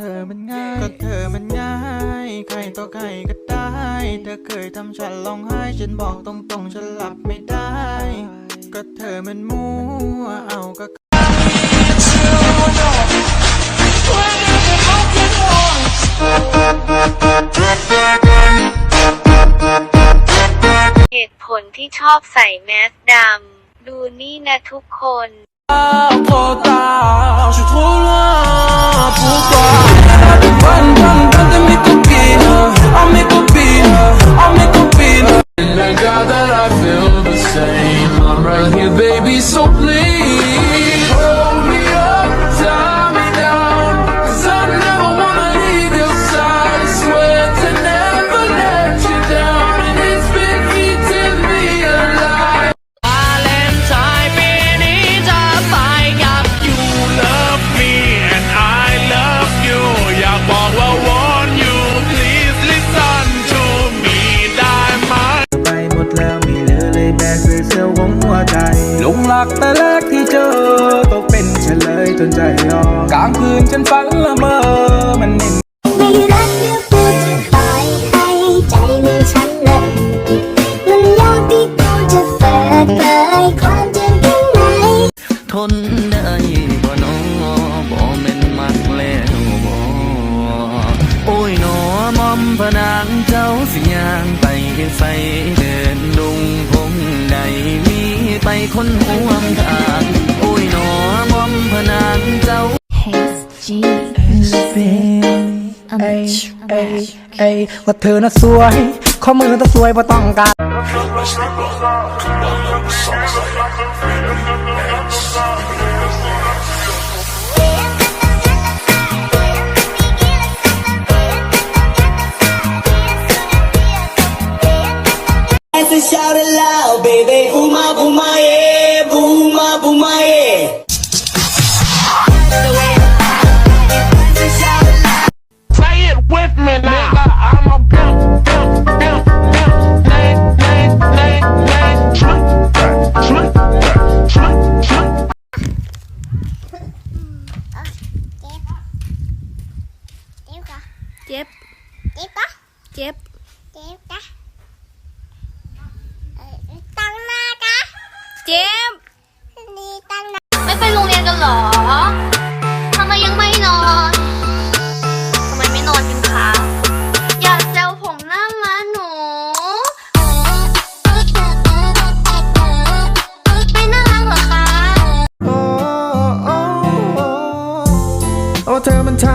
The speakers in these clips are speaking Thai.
เธอมันง่าย ก็เธอมันง่าย ใครต่อใครก็ได้ เธอเคยทำฉันร้องไห้ ฉันบอกตรงๆ ฉันหลับไม่ได้ ก็เธอมันมั่วเอาก็เหตุผลที่ชอบใส่แมสดำ ดูนี่นะทุกคน trop tard, I feel the same. I'm right here, baby, so please หลักแต่แรกที่เจอตกเป็นเฉลยจนใจยอมกลางคืนฉันฝันละเมอมันเห็นไม่รักเดี๋ยวพูดจะปล่อยให้ใจมือฉันเลยมันยากที่เขาจะเปิดเผยความจริงข้างในทนได้บ่นอบ่แม่นมักแล้วบ่โอ้ยหนอมอมพนางเจ้าสิยางไปไฟเคนห่วงทางโอ้ยหนอมอมพนางเจ้าเอ้ยเอ้ยเอ้ยว่าเธอน่ะสวย ข้อมือต้องสวยเพราะต้องการ Essa shout it loud, baby. Booma, booma, เจ็บ เจ็บปะเจ็บ เจ็บปะเอ่อตั้งหน้ากะเจ็บ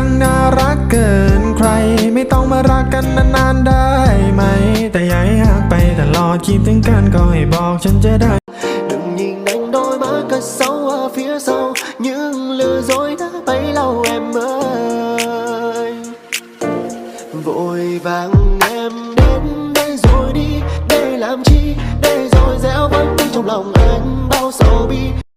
างน่ารักเกินใคร ไม่ต้องมารักกันนานๆได้ไหม แต่อย่าให้ห่างไปตลอดคิดถึงกันก็ให้บอกฉันจะได้ Đừng nhìn anh đôi má cất sâu ở phía sau Nhưng lừa dối đã bấy lâu em ơi Vội vàng